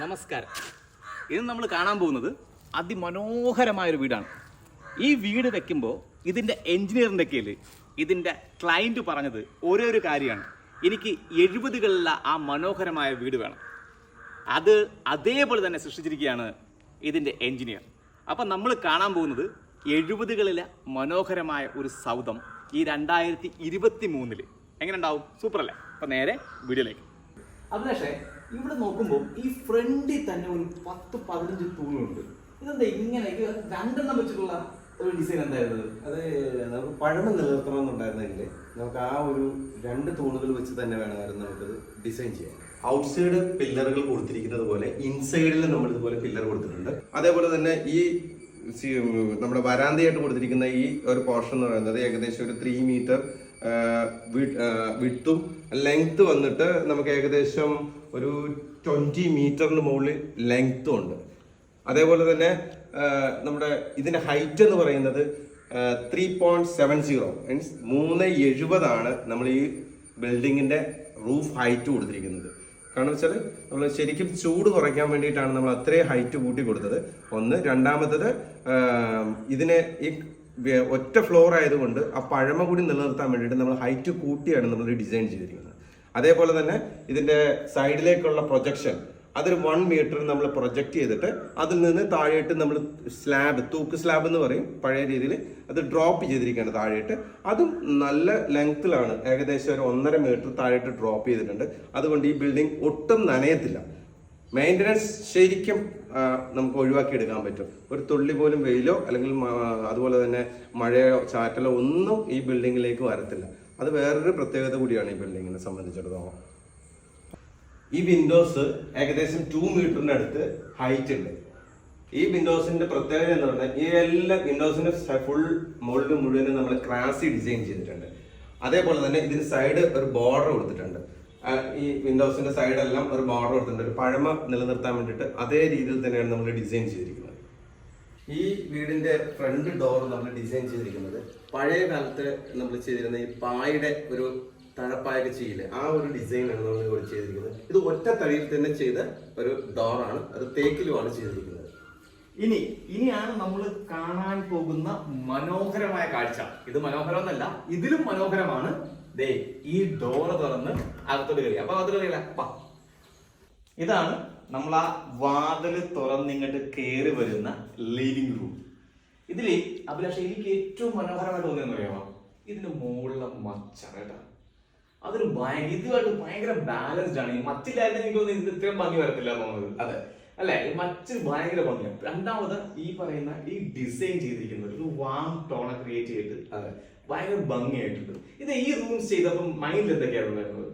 നമസ്കാരം. ഇന്ന് നമ്മൾ കാണാൻ പോകുന്നത് അതിമനോഹരമായൊരു വീടാണ്. ഈ വീട് വെക്കുമ്പോൾ ഇതിന്റെ എൻജിനീയറിന്റെ കയ്യിൽ ഇതിന്റെ ക്ലയന്റ് പറഞ്ഞത് ഒരേ ഒരു കാര്യമാണ്. എനിക്ക് എഴുപതുകളിലെ ആ മനോഹരമായ വീട് വേണം. അത് അതേപോലെ തന്നെ സൃഷ്ടിച്ചിരിക്കുകയാണ് ഇതിന്റെ എൻജിനീയർ. അപ്പം നമ്മൾ കാണാൻ പോകുന്നത് എഴുപതുകളിലെ മനോഹരമായ ഒരു സൗധം ഈ രണ്ടായിരത്തി ഇരുപത്തി മൂന്നിൽ എങ്ങനെ ഉണ്ടാവും? സൂപ്പർ അല്ലേ? അപ്പം നേരെ വീഡിയോയിലേക്ക്. അതിനേഷേ ഇവിടെ നോക്കുമ്പോൾ ഈ ഫ്രണ്ടിൽ തന്നെ ഒരു പത്ത് പതിനഞ്ച് തൂണുണ്ട്. ഇതെന്താ ഇങ്ങനെ? രണ്ടെണ്ണം വെച്ചിട്ടുള്ള ഒരു ഡിസൈൻ എന്തായിരുന്നത് അത് നമുക്ക് പഴമ നിലനിർത്തണമെന്നുണ്ടായിരുന്നെങ്കിൽ നമുക്ക് ആ ഒരു രണ്ട് തൂണുകൾ വെച്ച് തന്നെ വേണമായിരുന്നു നമുക്കത് ഡിസൈൻ ചെയ്യാൻ. ഔട്ട്സൈഡ് പില്ലറുകൾ കൊടുത്തിരിക്കുന്നത് പോലെ ഇൻസൈഡിൽ നമ്മൾ ഇതുപോലെ പില്ലർ കൊടുത്തിട്ടുണ്ട്. അതേപോലെ തന്നെ ഈ നമ്മുടെ വരാന്തയായിട്ട് കൊടുത്തിരിക്കുന്ന ഈ ഒരു പോർഷൻ എന്ന് പറയുന്നത് ഏകദേശം ഒരു ത്രീ മീറ്റർ വിട്ടും ലെങ്ത് വന്നിട്ട് നമുക്ക് ഏകദേശം ഒരു ട്വന്റി മീറ്ററിന് മുകളിൽ ലെങ്ത്തും ഉണ്ട്. അതേപോലെ തന്നെ നമ്മുടെ ഇതിന്റെ ഹൈറ്റ് എന്ന് പറയുന്നത് three point seven zero means മൂന്ന് എഴുപതാണ് നമ്മൾ ഈ ബിൽഡിങ്ങിന്റെ റൂഫ് ഹൈറ്റ് കൊടുത്തിരിക്കുന്നത്. കാരണം വെച്ചാൽ നമ്മൾ ശരിക്കും ചൂട് കുറയ്ക്കാൻ വേണ്ടിയിട്ടാണ് നമ്മൾ അത്രയും ഹൈറ്റ് കൂട്ടി കൊടുത്തത്. ഒന്ന് രണ്ടാമത്തത് ഇതിനെ ഈ ഒറ്റ ഫ്ലോർ ആയതുകൊണ്ട് ആ പഴമ കൂടി നിലനിർത്താൻ വേണ്ടിയിട്ട് നമ്മൾ ഹൈറ്റ് കൂട്ടിയാണ് നമ്മൾ ഡിസൈൻ ചെയ്തിരിക്കുന്നത്. അതേപോലെ തന്നെ ഇതിന്റെ സൈഡിലേക്കുള്ള പ്രൊജക്ഷൻ അതൊരു വൺ മീറ്റർ നമ്മൾ പ്രൊജക്റ്റ് ചെയ്തിട്ട് അതിൽ നിന്ന് താഴെയിട്ട് നമ്മൾ സ്ലാബ് തൂക്ക് സ്ലാബ് എന്ന് പറയും. പഴയ രീതിയിൽ അത് ഡ്രോപ്പ് ചെയ്തിരിക്കുകയാണ് താഴെയിട്ട് അതും നല്ല ലെങ്ത്തിലാണ് ഏകദേശം ഒരു ഒന്നര മീറ്റർ താഴെയിട്ട് ഡ്രോപ്പ് ചെയ്തിട്ടുണ്ട്. അതുകൊണ്ട് ഈ ബിൽഡിംഗ് ഒട്ടും നനയത്തില്ല. മെയിന്റനൻസ് ശരിക്കും നമുക്ക് ഒഴിവാക്കി എടുക്കാൻ പറ്റും. ഒരു തുള്ളി പോലും വെയിലോ അല്ലെങ്കിൽ അതുപോലെ തന്നെ മഴയോ ചാറ്റലോ ഒന്നും ഈ ബിൽഡിങ്ങിലേക്ക് വരത്തില്ല. അത് വേറൊരു പ്രത്യേകത കൂടിയാണ് ഈ ബിൽഡിങ്ങിനെ സംബന്ധിച്ചിടത്തോളം. ഈ വിൻഡോസ് ഏകദേശം ടു മീറ്ററിന്റെ അടുത്ത് ഹൈറ്റ് ഉണ്ട്. ഈ വിൻഡോസിന്റെ പ്രത്യേകത എന്ന് പറഞ്ഞാൽ ഈ എല്ലാ വിൻഡോസിന്റെ ഫുൾ മോൾഡ് മുഴുവനും നമ്മൾ ക്രാസി ഡിസൈൻ ചെയ്തിട്ടുണ്ട്. അതേപോലെ തന്നെ ഇതിന് സൈഡ് ഒരു ബോർഡർ കൊടുത്തിട്ടുണ്ട്. ഈ വിൻഡോസിന്റെ സൈഡ് എല്ലാം ഒരു ബോർഡർ കൊടുത്തിട്ടുണ്ട്. ഒരു പഴമ നിലനിർത്താൻ വേണ്ടിയിട്ട് അതേ രീതിയിൽ തന്നെയാണ് നമ്മൾ ഡിസൈൻ ചെയ്തിരിക്കുന്നത്. ഈ വീടിന്റെ ഫ്രണ്ട് ഡോർ നമ്മൾ ഡിസൈൻ ചെയ്തിരിക്കുന്നത് പഴയ കാലത്ത് നമ്മൾ ചെയ്തിരുന്ന ഈ പായയുടെ ഒരു തഴപ്പായൊക്കെ ചെയ്യില്ലേ ആ ഒരു ഡിസൈനാണ് നമ്മൾ ഇവിടെ ചെയ്തിരിക്കുന്നത്. ഇത് ഒറ്റ തടിയിൽ തന്നെ ചെയ്ത ഒരു ഡോറാണ് അത് തേക്കിലുമാണ് ചെയ്തിരിക്കുന്നത്. ഇനി ഇനിയാണ് നമ്മൾ കാണാൻ പോകുന്ന മനോഹരമായ കാഴ്ച. ഇത് മനോഹരമെന്നല്ല ഇതിലും മനോഹരമാണ് ദേ ഈ ഡോറ് തുറന്ന് അകത്തോട്ട് കയറി. അപ്പൊ അകത്തോട്ട് കയറിയില്ല അപ്പ ഇതാണ് നമ്മൾ ആ വാതിൽ തുറന്നിങ്ങോട്ട് കയറി വരുന്ന ലിവിംഗ് റൂം ഇതിൽ അഭിലാഷ എനിക്ക് ഏറ്റവും മനോഹരമായിട്ട് തോന്നിയെന്ന് അറിയാമോ ഇതിന് മുകളിലെ മച്ച അതൊരു ഭയങ്കര ഇതുമായിട്ട് ഭയങ്കര ബാലൻസ്ഡ് ആണ്. ഈ മച്ചില്ലായിരുന്നു എനിക്ക് തോന്നുന്നു ഇത് ഇത്രയും ഭംഗി വരത്തില്ല തോന്നുന്നത്. അതെ. അല്ലെ? മച്ച് ഭയങ്കര ഭംഗിയാണ്. രണ്ടാമത് ഈ പറയുന്ന ഈ ഡിസൈൻ ചെയ്തിരിക്കുന്നത് ഒരു വാം ടോണ ക്രിയേറ്റ് ചെയ്തിട്ട് അതെ. ഭയങ്കര ഭംഗിയായിട്ടുണ്ട്. ഇത് ഈ റൂംസ് ചെയ്തപ്പോൾ മൈൻഡിൽ എന്തൊക്കെയാണ് ഉണ്ടായിരുന്നത്?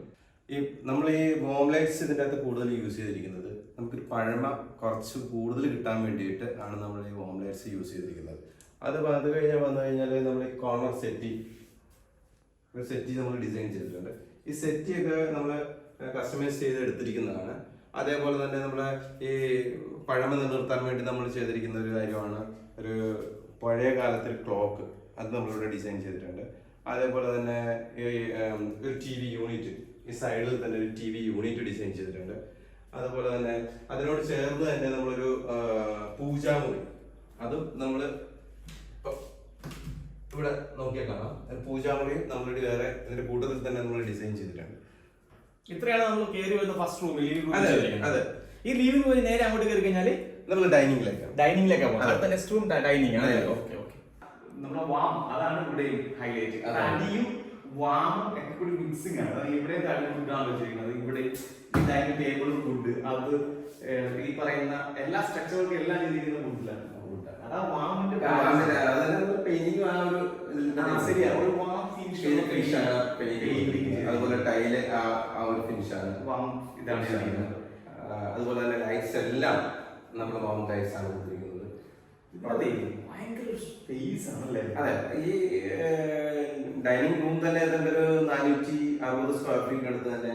ഈ നമ്മൾ ഈ വോം ലൈറ്റ്സ് ഇതിന്റെ അകത്ത് കൂടുതൽ യൂസ് ചെയ്തിരിക്കുന്നത് നമുക്കൊരു പഴമ കുറച്ച് കൂടുതൽ കിട്ടാൻ വേണ്ടിയിട്ട് ആണ് നമ്മൾ ഈ വോം ലൈറ്റ്സ് യൂസ് ചെയ്തിരിക്കുന്നത്. അത് അത് കഴിഞ്ഞാൽ വന്നു കഴിഞ്ഞാൽ നമ്മൾ ഈ കോർണർ സെറ്റി ഒരു സെറ്റി നമ്മൾ ഡിസൈൻ ചെയ്തിട്ടുണ്ട്. ഈ സെറ്റിയൊക്കെ നമ്മൾ കസ്റ്റമൈസ് ചെയ്ത് എടുത്തിരിക്കുന്നതാണ്. അതേപോലെ തന്നെ നമ്മൾ ഈ പഴമ നിലനിർത്താൻ വേണ്ടി നമ്മൾ ചെയ്തിരിക്കുന്ന ഒരു കാര്യമാണ് ഒരു പഴയ കാലത്തെ ക്ലോക്ക് അത് നമ്മളിവിടെ ഡിസൈൻ ചെയ്തിട്ടുണ്ട്. അതേപോലെ തന്നെ ഒരു ടി വി യൂണിറ്റ് ഈ സൈഡിൽ തന്നെ ഒരു ടി വി യൂണിറ്റ് ഡിസൈൻ ചെയ്തിട്ടുണ്ട്. അതുപോലെ തന്നെ അതിനോട് ചേർന്ന് തന്നെ നമ്മളൊരു പൂജാമുറി. അതും നമ്മൾ ഇവിടെ നോക്കിയാൽ കാണാം. പൂജാമുറി പൂജാമുറിയും നമ്മളുടെ വേറെ ഇതിന്റെ കൂട്ടത്തിൽ തന്നെ നമ്മൾ ഡിസൈൻ ചെയ്തിട്ടുണ്ട്. ഇത്രയാണ് നമ്മൾ കയറി വരുന്ന ഫസ്റ്റ് റൂം ലിവിംഗ് അതെ, റൂം അതെ. ഈ ലിവിംഗ് റൂമിൽ നേരെ അങ്ങോട്ട് കയറി കഴിഞ്ഞാൽ നമ്മൾ ഡൈനിങ്ങിലേക്കാണ് ഡൈനിങ്ങിലേക്കാണ് നെക്സ്റ്റ് റൂം ഡൈനിങ് ആണ്. ഓക്കെ നമ്മുടെ വാം അതാണ് ഇവിടെ ഹൈലൈറ്റ് അതെ. അടിയും വാമും ഒക്കെ കൂടി മിക്സിംഗ് ആണ്. അതായത് ഇവിടെ തടി ഫുഡാണ് വെച്ചിരിക്കുന്നത്? ഇവിടെ ഡൈനിങ് ടേബിളും ഫുഡ് അത് ഈ പറയുന്ന എല്ലാ സ്ട്രക്ചറുകൾക്കും എല്ലാം ചെയ്തിരിക്കുന്ന ഫുഡിലാണ് അതാ വാമിന്റെ പെയിന്റിംഗ് ആ ഒരു ശരിയാ. ഒരു ഫിനിഷ് ആണ്. അതുപോലെ ടൈൽ ആ ഒരു ഫിനിഷ് ആണ്. വാം ഇതാണ് ചെയ്തിരിക്കുന്നത്. അതുപോലെ തന്നെ ലൈറ്റ്സ് എല്ലാം നമ്മൾ വാം ലൈറ്റ്സ് ആണ് കൊടുത്തിരിക്കുന്നത്. ഭയങ്കര സ്പേസ് ആണല്ലേ? അതെ. ഈ ഡൈനിങ് റൂം തന്നെ ഏതാണ്ട് ഒരു നാനൂറ്റി അറുപത് സ്ക്വയർ ഫീറ്റ് അടുത്ത് തന്നെ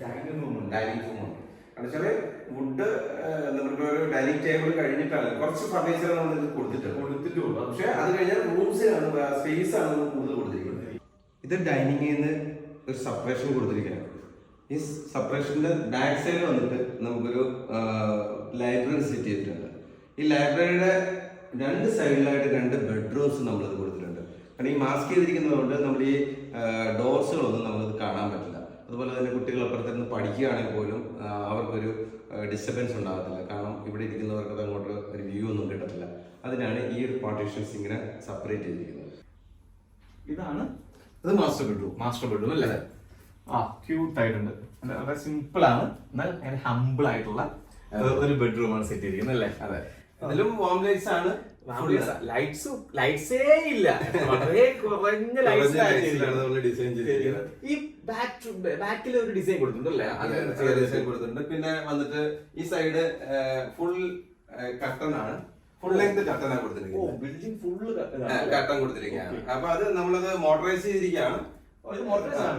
ഡൈനിങ് റൂം ഡൈനിങ് റൂം ഉണ്ട്. എന്നുവെച്ചാൽ വുഡ് നമുക്ക് ഒരു ഡൈനിങ് ടേബിൾ കഴിഞ്ഞിട്ടാണ് കുറച്ച് ഫർണിച്ചർ നമ്മൾ ഇത് കൊടുത്തിട്ടുണ്ട് കൊടുത്തിട്ടുള്ളൂ. പക്ഷെ അത് കഴിഞ്ഞാൽ റൂംസിനാണ് സ്പേസ് ആണ് കൂടുതൽ കൊടുത്തിരിക്കുന്നത്. ഇത് ഡൈനിങ്ങിൽ നിന്ന് ഒരു സെപ്പറേഷൻ കൊടുത്തിരിക്കുകയാണ്. ഈ സെപ്പറേഷന്റെ ബാക്ക് സൈഡ് വന്നിട്ട് നമുക്കൊരു ലൈബ്രറി സെറ്റ് ചെയ്തിട്ടുണ്ട്. ഈ ലൈബ്രറിയുടെ രണ്ട് സൈഡിലായിട്ട് രണ്ട് ബെഡ്റൂംസ് നമ്മളത് കൊടുത്തിട്ടുണ്ട്. കാരണം ഈ മാസ്ക് ചെയ്തിരിക്കുന്നതുകൊണ്ട് നമ്മൾ ഈ ഡോർസുകളൊന്നും നമ്മളത് കാണാൻ പറ്റില്ല. അതുപോലെ തന്നെ കുട്ടികൾ അപ്പുറത്തുനിന്ന് പഠിക്കുകയാണെങ്കിൽ പോലും അവർക്കൊരു ഡിസ്റ്റർബൻസ് ഉണ്ടാകത്തില്ല. കാരണം ഇവിടെ ഇരിക്കുന്നവർക്ക് അങ്ങോട്ട് ഒരു വ്യൂ ഒന്നും കിട്ടത്തില്ല. അതിനാണ് ഈ ഒരു പാർട്ടീഷൻസ് ഇങ്ങനെ സെപ്പറേറ്റ് ചെയ്തിരിക്കുന്നത്. ഇതാണ് അത് മാസ്റ്റർ ബെഡ്റൂം മാസ്റ്റർ ബെഡ്റൂം അല്ലേ? ആ ക്യൂട്ട് ആയിട്ടുണ്ട്. വളരെ സിമ്പിൾ ആണ്. എന്നാൽ ഹമ്പിൾ ആയിട്ടുള്ള ഒരു- ഒരു ബെഡ്റൂം ആണ് സെറ്റ് ചെയ്തിരിക്കുന്നത് അല്ലേ? അതെ. ഇതിലും വാം ലൈറ്റ്സ് ആണ്. ലൈറ്റ്സ് ലൈറ്റ്സേ ഇല്ല. വളരെ കുറഞ്ഞ ലൈറ്റ്സ് ഡിസൈൻ ചെയ്തിരിക്കുന്നത്. ഈ ബാക്ക് ബാക്കിൽ ഒരു ഡിസൈൻ കൊടുത്തിട്ടുണ്ടല്ലേ ഡിസൈൻ കൊടുത്തിട്ടുണ്ട്. പിന്നെ വന്നിട്ട് ഈ സൈഡ് ഫുൾ കട്ടൺ ആണ്. ഫുൾ ലെങ്ത് കട്ടനാണ് കൊടുത്തിരിക്കുന്നത്. ബിൽഡിംഗ് ഫുള്ള് കട്ടൺ കൊടുത്തിരിക്കുകയാണ്. അപ്പൊ അത് നമ്മളത് മോട്ടറൈസ് ചെയ്തിരിക്കുകയാണ്.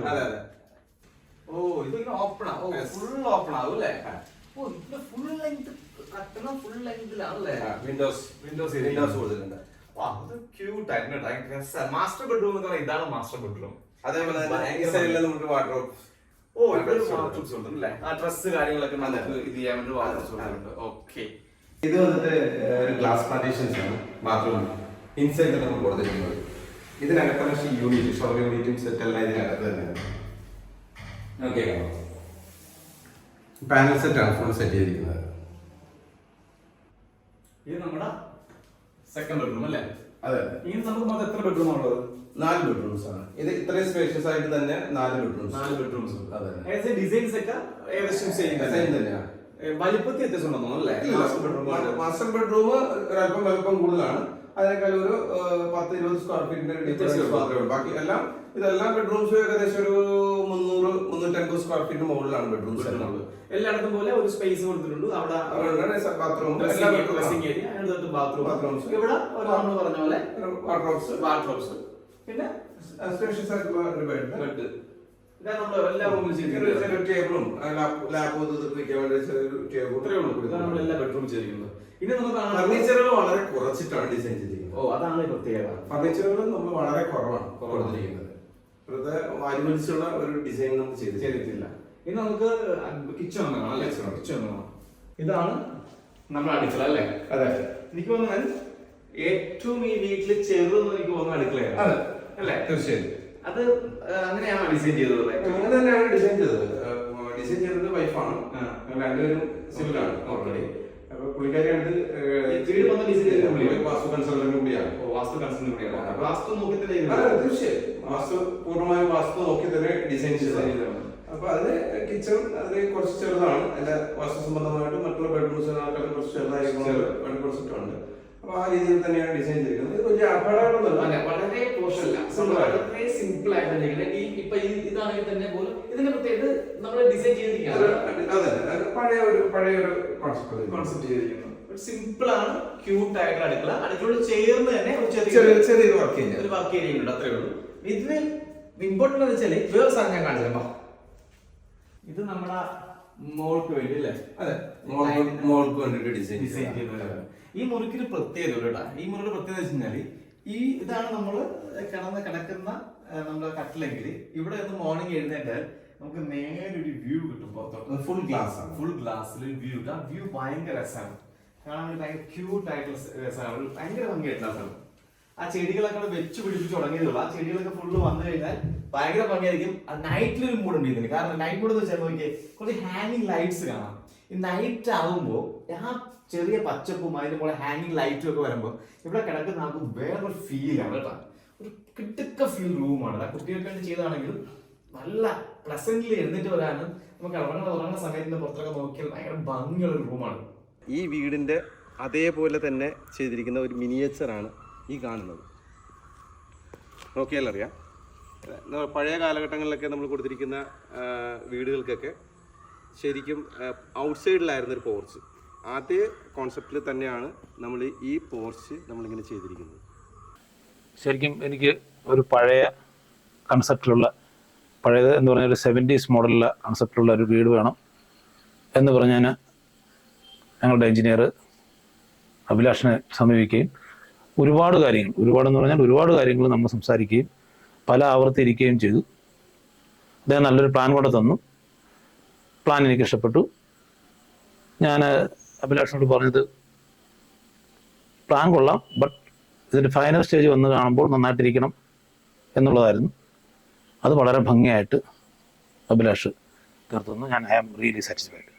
അതെ അതെ. ഓ ഇത് ഓപ്പൺ ആവും ഫുൾ ഓപ്പൺ ആവും അല്ലേ? ഓ ഇതിന്റെ full length windows windows windows കൊടുത്തിട്ടുണ്ട് വാ അത് ക്യൂട്ട് ആയിരുന്നു മാസ്റ്റർ ബെഡ്റൂം എന്ന് പറഞ്ഞാൽ ഇതാണ് മാസ്റ്റർ ബെഡ്റൂം അതേപോലെ തന്നെ നമുക്ക് വാട്ടർ ഓ വാട്ട്രൂബ്സ് ഉണ്ട് അല്ലേ ആ ഡ്രസ് കാര്യങ്ങളൊക്കെ നമുക്ക് ഇത് ചെയ്യാൻ വേണ്ടി വാട്ട്രൂബ്സ് ഉണ്ട്. ഓക്കെ ഇത് വന്നിട്ട് ഒരു ഗ്ലാസ് പാർട്ടീഷൻസ് ആണ്. ബാത്റൂം ഇൻസൈഡ് നമ്മൾ കൊടുത്തിരിക്കുന്നത് ഇതിനകത്താണ് യൂണിറ്റ് ഷവർ യൂണിറ്റും സെറ്റ് എല്ലാം ഇതിനകത്ത് തന്നെയാണ്. ഓക്കെ പാനൽ സെറ്റ് ആണ് ഫുൾ സെറ്റ് ചെയ്തിരിക്കുന്നത്. ഇത് നമ്മുടെ സെക്കൻഡ് ബെഡ്റൂം അല്ലേ? അതെ ഇനി നമുക്ക് മൊത്തം എത്ര ബെഡ്റൂം ഉള്ളത്? നാല് ബെഡ്റൂംസ് ആണ്. ഇത് ഇത്രയും സ്പേഷ്യസ് ആയിട്ട് തന്നെ നാല് ബെഡ്റൂംസ് നാല് ബെഡ്റൂംസ് അതെ ഡിസൈൻസ് ഒക്കെ ഏകദേശം സെയിം തന്നെയാണ്. വലിപ്പത്തിൽ വ്യത്യാസം ഉണ്ടെന്നോ അല്ലേ? മാസ്റ്റർ ബെഡ്റൂം മാസ്റ്റർ ബെഡ്റൂം ഒരല്പം വലുപ്പം കൂടുതലാണ്. അതിനേക്കാൾ ഒരു പത്ത് ഇരുപത് സ്ക്വയർ ഫീറ്റിന്റെ ഡിഫറൻസ് മാത്രമേ ഉള്ളൂ. ബാക്കി എല്ലാം ഇതെല്ലാം ബെഡ്റൂംസ് ഏകദേശം ഒരു മുന്നൂറ് മുന്നൂറ്റമ്പത് സ്ക്വയർ ഫീറ്റിന് മുകളിലാണ് ബെഡ്റൂംസ് എല്ലാം എല്ലായിടത്തും പോലെ ഒരു സ്പേസ് കൊടുത്തിട്ടുണ്ട്. അവിടെ ബാത്റൂം ബാത്റൂം Bathrooms. ഇവിടെ നമ്മൾ പറഞ്ഞ പോലെ ബാത്റൂംസ് പിന്നെ സ്പേഷ്യസ് ആയിട്ടുള്ള ഒരു ബെഡ് ബെഡ് നമ്മൾ എല്ലാ റൂമിലും ചെയ്തിരിക്കുന്നത്. ചെറിയൊരു ടേബിളും ലാപ്പ് വെക്കാൻ വേണ്ടി ടേബിൾ ഇത്രയേ ഉള്ളൂ. ഇതാണ് നമ്മൾ എല്ലാ ബെഡ്റൂം ചെയ്തിരിക്കുന്നത്. ഇനി നമുക്ക് ഫർണിച്ചറുകൾ വളരെ കുറച്ചിട്ടാണ് ഡിസൈൻ ചെയ്തിരിക്കുന്നത്. ഓ അതാണ് പ്രത്യേകത. ഫർണിച്ചറുകൾ നമ്മൾ വളരെ കുറവാണ്. കൊടുത്തിരിക്കുന്നത്. വെറുതെ വാരിവലിച്ചുള്ള ഒരു ഡിസൈൻ നമ്മൾ ചെയ്ത് ചെയ്തിട്ടില്ല. ഇനി നമുക്ക് കിച്ചൺ ഒന്ന് കാണാം അല്ലേ? കിച്ചൺ ഒന്ന് കാണാം. ഇതാണ് നമ്മൾ അടുക്കള അല്ലേ? അതെ. എനിക്ക് തോന്നുന്നത് ഏറ്റവും ഈ വീട്ടിൽ ചെറുതെന്ന് എനിക്ക് തോന്നുന്ന അടുക്കളയാണ് അതെ. അല്ലേ? തീർച്ചയായും. അത് അങ്ങനെയാണ് ഡിസൈൻ ചെയ്തത്? അങ്ങനെ തന്നെയാണ് ഡിസൈൻ ചെയ്തത്. ഡിസൈൻ ചെയ്തത് വൈഫാണ്. രണ്ടുപേരും സിവിലാണ് ഓൾറെഡി അപ്പൊ പുള്ളിക്കാരിയാണ് ഈ വീട് വന്ന പുള്ളിയാണ്. വാസ്തു കൺസൾട്ടന്റ് കൂടിയാണ് വാസ്തു കൺസേൺ കൂടിയാണ് വാസ്തു നോക്കി തന്നെ തീർച്ചയായും. വാസ്തു പൂർണമായും വാസ്തു നോക്കി തന്നെ ഡിസൈൻ ചെയ്തതാണ്. അപ്പൊ അതിന് കിച്ചൺ അതിന് കുറച്ച് ചെറുതാണ്. അതിന്റെ വാസ്തു സംബന്ധമായിട്ട് മറ്റുള്ള ബെഡ്റൂംസിനേക്കാളും കുറച്ച് ചെറുതായിരിക്കും. കോൺസെപ്റ്റ് ഉണ്ട്. അപ്പൊ ആ രീതിയിൽ തന്നെയാണ് ഡിസൈൻ ചെയ്തിരിക്കുന്നത്. ഇത് വലിയ ആഘാടങ്ങളൊന്നുമല്ല അല്ല, വളരെ പോഷല്ല വളരെ സിമ്പിൾ ആയിട്ട്. ഈ ഇപ്പൊ ഇതാണെങ്കിൽ തന്നെ പോലും ഇതിന്റെ പ്രത്യേകത നമ്മൾ ഡിസൈൻ ചെയ്തിരിക്കുകയാണ്. അതെ പഴയ ഒരു പഴയ ഒരു കോൺസെപ്റ്റ് കോൺസെപ്റ്റ് ചെയ്തിരിക്കുന്നത്. സിമ്പിൾ ആണ് ക്യൂട്ട് ആയിട്ടുള്ള അടുക്കള. അടുക്കളയോട് ചേർന്ന് തന്നെ ഒരു ചെറിയ ചെറിയൊരു വർക്ക് ഒരു വർക്ക് ഏരിയ ഉണ്ട് അത്രേ ഉള്ളൂ. ഇതിന് ഇമ്പോർട്ടന്റ് എന്ന് വെച്ചാൽ വേറെ സാധനം ഞാൻ കാണിച്ചു ഇത് നമ്മുടെ മോൾക്ക് വേണ്ടി അല്ലേ? അതെ. മോൾക്ക് വേണ്ടിട്ട് ഡിസൈൻ ഡിസൈൻ ഈ മുറിക്കൊരു പ്രത്യേകത ഉണ്ട് കേട്ടോ. ഈ മുറിയുടെ പ്രത്യേകത വെച്ച് കഴിഞ്ഞാൽ ഈ ഇതാണ് നമ്മൾ കിടന്ന് കിടക്കുന്ന നമ്മുടെ കട്ടിലെങ്കിൽ ഇവിടെ നിന്ന് മോർണിംഗ് എഴുന്നേറ്റാൽ നമുക്ക് നേരെ ഒരു വ്യൂ കിട്ടും പുറത്തോട്ട്. ഫുൾ ഗ്ലാസ് ആണ്. ഫുൾ ഗ്ലാസ്സിൽ വ്യൂ ആ വ്യൂ ഭയങ്കര രസമാണ് കാണാൻ വേണ്ടി ഭയങ്കര ക്യൂട്ട് ആയിട്ടുള്ള രസമാണ് ഒരു ഭയങ്കര ഭംഗിയായിട്ടുള്ള സ്ഥലം ആ ചെടികളൊക്കെ അവിടെ വെച്ച് പിടിപ്പിച്ച് തുടങ്ങിയതുള്ളൂ ആ ചെടികളൊക്കെ ഫുള്ള് വന്നു കഴിഞ്ഞാൽ ഭയങ്കര ഭംഗിയായിരിക്കും. നൈറ്റിൽ ഒരു മൂഡ് ഉണ്ട് ഇതിന് കാരണം നൈറ്റ് മൂഡ് എന്ന് വെച്ചാൽ നോക്കിയാൽ കുറച്ച് ഹാങ്ങിങ് ലൈറ്റ്സ് കാണാം. ഈ നൈറ്റ് ആകുമ്പോൾ ആ ചെറിയ പച്ചപ്പും അതിന്റെ പോലെ ഹാങ്ങിങ് ലൈറ്റും ഒക്കെ വരുമ്പോൾ ഇവിടെ കിടക്കുന്ന ആൾക്ക് വേറൊരു ഫീലാണ് കേട്ടോ. ഒരു കിടുക്ക ഫീൽ റൂമാണ് ആ കുട്ടികൾക്ക് വേണ്ടി ചെയ്താണെങ്കിൽ നല്ല പ്ലസന്റ്ലി എന്നിട്ട് വരാനും നമുക്ക് ഉറങ്ങുന്ന ഉറങ്ങുന്ന സമയത്ത് പുറത്തൊക്കെ നോക്കിയാൽ ഭയങ്കര ഭംഗിയുള്ള ഒരു റൂമാണ് ഈ വീടിന്റെ അതേപോലെ തന്നെ ചെയ്തിരിക്കുന്ന ഒരു മിനിയേച്ചർ ആണ് ഈ കാണുന്നത്. നോക്കിയാൽ അറിയാം. പഴയ കാലഘട്ടങ്ങളിലൊക്കെ നമ്മൾ കൊടുത്തിരിക്കുന്ന വീടുകൾക്കൊക്കെ ശരിക്കും ഔട്ട്സൈഡിലായിരുന്ന ഒരു പോർച്ച് അതേ കോൺസെപ്റ്റിൽ തന്നെയാണ് നമ്മൾ ഈ പോർച്ച് നമ്മളിങ്ങനെ ചെയ്തിരിക്കുന്നത്. ശരിക്കും എനിക്ക് ഒരു പഴയ കൺസെപ്റ്റിലുള്ള പഴയത് എന്ന് പറഞ്ഞാൽ ഒരു സെവന്റീസ് മോഡലിലെ കൺസെപ്റ്റിലുള്ള ഒരു വീട് വേണം എന്ന് പറഞ്ഞാൽ ഞങ്ങളുടെ എഞ്ചിനീയർ അഭിലാഷിനെ സമീപിക്കുകയും ഒരുപാട് കാര്യങ്ങൾ ഒരുപാടെന്ന് പറഞ്ഞാൽ ഒരുപാട് കാര്യങ്ങൾ നമ്മൾ സംസാരിക്കുകയും പല ആവർത്തി ഇരിക്കുകയും ചെയ്തു. അദ്ദേഹം നല്ലൊരു പ്ലാൻ കൂടെ തന്നു. പ്ലാൻ എനിക്ക് ഇഷ്ടപ്പെട്ടു. ഞാൻ അഭിലാഷിനോട് പറഞ്ഞത് പ്ലാൻ കൊള്ളാം ബട്ട് ഇതിന്റെ ഫൈനൽ സ്റ്റേജ് വന്ന് കാണുമ്പോൾ നന്നായിട്ടിരിക്കണം എന്നുള്ളതായിരുന്നു. അത് വളരെ ഭംഗിയായിട്ട് അഭിലാഷ് തീർത്തുന്നു ഞാൻ ഐ ആം റിയലി സാറ്റിസ്ഫൈഡ്.